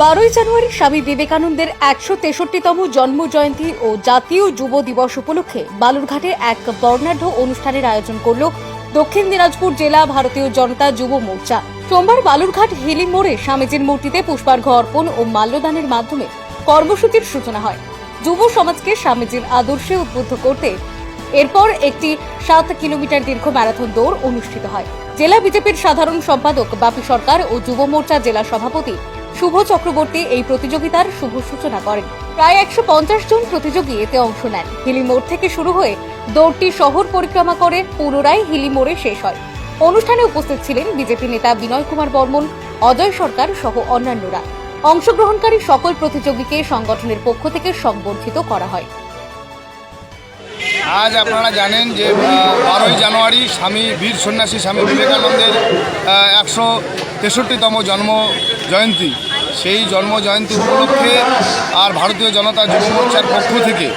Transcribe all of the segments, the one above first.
বারোই জানুয়ারি স্বামী বিবেকানন্দের একশো তেষট্টিতম জন্ম জয়ন্তী ও জাতীয় যুব দিবস উপলক্ষে বালুরঘাটে এক বর্ণাঢ্য অনুষ্ঠানের আয়োজন করল দক্ষিণ দিনাজপুর জেলা ভারতীয় জনতা যুব মোর্চা। সোমবার বালুরঘাট হিলি মোড়ে স্বামীজির মূর্তিতে পুষ্পার্ঘ্য অর্পণ ও মাল্যদানের মাধ্যমে কর্মসূচির সূচনা হয়। যুব সমাজকে স্বামীজির আদর্শে উদ্বুদ্ধ করতে এরপর একটি সাত কিলোমিটার দীর্ঘ ম্যারাথন দৌড় অনুষ্ঠিত হয়। জেলা বিজেপির সাধারণ সম্পাদক বাপি সরকার ও যুব মোর্চা জেলা সভাপতি শুভ চক্রবর্তী এই প্রতিযোগিতার শুভ সূচনা করেন। প্রায় একশো পঞ্চাশ জন প্রতিযোগী এতে অংশ নেন। হিলি মোড় থেকে শুরু হয়ে দৌড়টি শহর পরিক্রমা করে পুনরায় হিলি মোড়ে শেষ হয়। অনুষ্ঠানে উপস্থিত ছিলেন বিজেপি নেতা বিনয় কুমার বর্মন, অজয় সরকার সহ অন্যান্যরা। অংশগ্রহণকারী সকল প্রতিযোগীকে সংগঠনের পক্ষ থেকে সংবর্ধিত করা হয়। আজ আপনারা জানেন যে বারোই জানুয়ারি স্বামী বীর সন্ন্যাসী স্বামী বিবেকানন্দের একশো তেষট্টিতম জন্ম জয়ন্তী। সেই জন্ম জয়ন্তী উপলক্ষে আর ভারতীয় জনতা যুব মোর্চার পক্ষ থেকে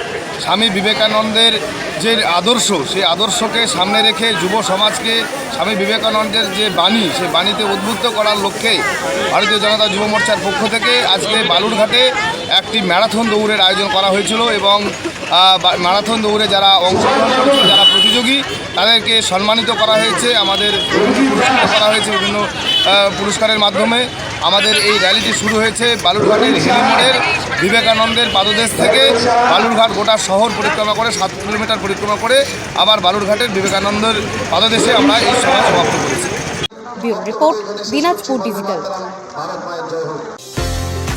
স্বামী বিবেকানন্দের যে আদর্শ, সেই আদর্শকে সামনে রেখে যুব সমাজকে স্বামী বিবেকানন্দের যে বাণী, সেই বাণীতে উদ্বুদ্ধ করার লক্ষ্যে ভারতীয় জনতা যুব মোর্চার পক্ষ থেকে আজকে বালুরঘাটে একটি ম্যারাথন দৌড়ের আয়োজন করা হয়েছিল এবং ম্যারাথন দৌড়ে যারা অংশগ্রহণ করেছে যারা প্রতিযোগী, তাদেরকে সম্মানিত করা হয়েছে। আমাদের করা হয়েছে বিভিন্ন পুরস্কারের মাধ্যমে। আমাদের এই র্যালিটি শুরু হয়েছে বালুরঘাটের হেলিমোড়ের বিবেকানন্দের পাদদেশ থেকে। বালুরঘাট গোটা শহর পরিক্রমা করে সাত কিলোমিটার পরিক্রমা করে আবার বালুরঘাটের বিবেকানন্দের পাদদেশে আমরা এই সভা সমাপ্ত করেছি। Report Dinajpur digital.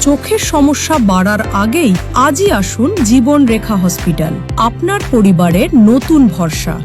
চোখের সমস্যা বাড়ার আগেই আজই আসুন জীবন রেখা হসপিটাল। আপনার পরিবারের নতুন ভরসা।